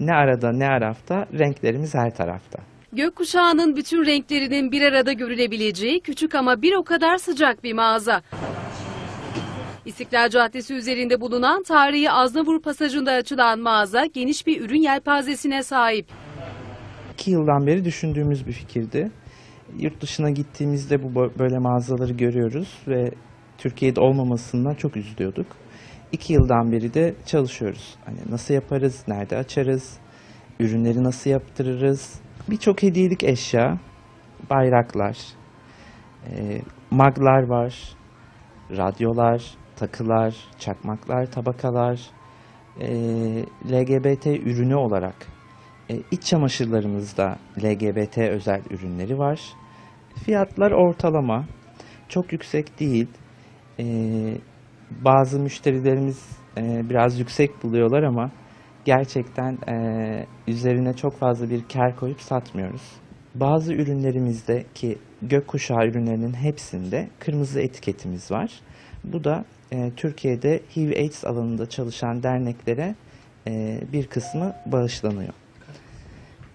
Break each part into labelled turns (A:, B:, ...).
A: ne arada ne arafta renklerimiz her tarafta.
B: Gökkuşağının bütün renklerinin bir arada görülebileceği küçük ama bir o kadar sıcak bir mağaza. İstiklal Caddesi üzerinde bulunan tarihi Aznavur Pasajı'nda açılan mağaza geniş bir ürün yelpazesine sahip.
A: İki yıldan beri düşündüğümüz bir fikirdi. Yurt dışına gittiğimizde bu bö- böyle mağazaları görüyoruz ve Türkiye'de olmamasından çok üzülüyorduk. İki yıldan beri de çalışıyoruz. Hani nasıl yaparız, nerede açarız, ürünleri nasıl yaptırırız. Birçok hediyelik eşya, bayraklar, e, maglar var, radyolar, takılar, çakmaklar, tabakalar, e, LGBT ürünü olarak e, iç çamaşırlarımızda LGBT özel ürünleri var. Fiyatlar ortalama, çok yüksek değil. E, bazı müşterilerimiz e, biraz yüksek buluyorlar ama gerçekten e, üzerine çok fazla bir kar koyup satmıyoruz. Bazı ürünlerimizde ki gökkuşağı ürünlerinin hepsinde kırmızı etiketimiz var. Bu da e, Türkiye'de HIV/AIDS alanında çalışan derneklere e, bir kısmı bağışlanıyor.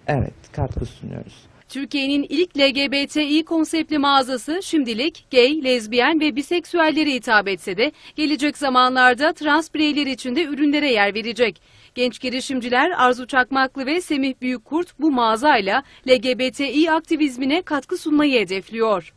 A: Evet, katkı sunuyoruz.
B: Türkiye'nin ilk LGBTİ konseptli mağazası şimdilik gay, lezbiyen ve biseksüellere hitap etse de gelecek zamanlarda trans bireyler için de ürünlere yer verecek. Genç girişimciler Arzu Çakmaklı ve Semih Büyükkurt bu mağazayla LGBTİ aktivizmine katkı sunmayı hedefliyor.